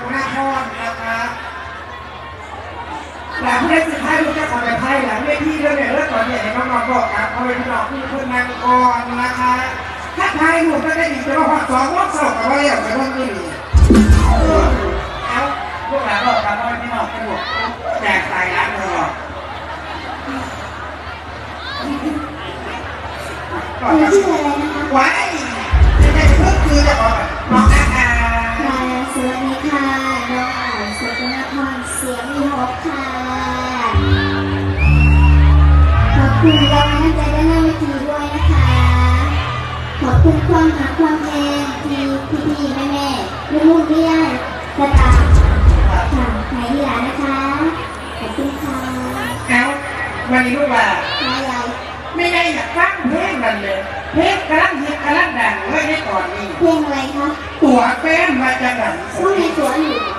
หัวหน้าพ่อนะคะหลังเล่นสุดท้ายลูกจะขอต่ไพ่หลังเล่นที่เรื่องเนี่ยเรื่องก่อนเนี่ยเด็น้องๆบอกครับเอาไปพี่องพี่เพื่นนางก่อนนะคะถ้าไพ่ถูกก็ได้ดีจะมาหัดสองรอบสองกับว่าอย่างไรบ้างนี่เอาพวกหลานอกครับว่าพี่น้องพี่บอกแจกสายร้านเลยหรอก่อนชื่ออะไนะคะไว้จะได้เพิ่มคือจะบอกน้องอาอามาสวัสดี คุณรางวัลน้ำใจด้านหน้าเวทีด้วยนะคะ ขอบคุณความหักความแพงที่พี่พี่แม่แม่ลูกลูกเรียนกระตาค่ะไหนดีล่ะนะคะ ขอบคุณค่ะเอาวันนี้ลูกว่าใครอะไรไม่ได้อยากฟังเพลงมันเลย เพลงกำลังฮิตกำลังดังไว้ในตอนนี้เพลงอะไรคะ ตัวแป้นมาจากไหนว่าในสวนอยู่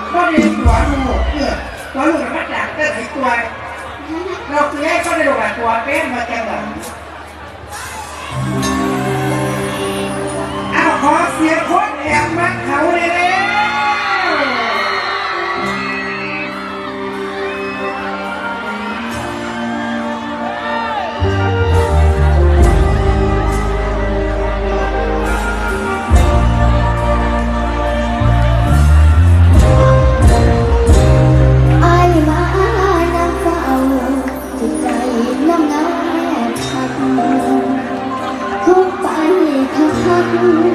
Thank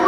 you.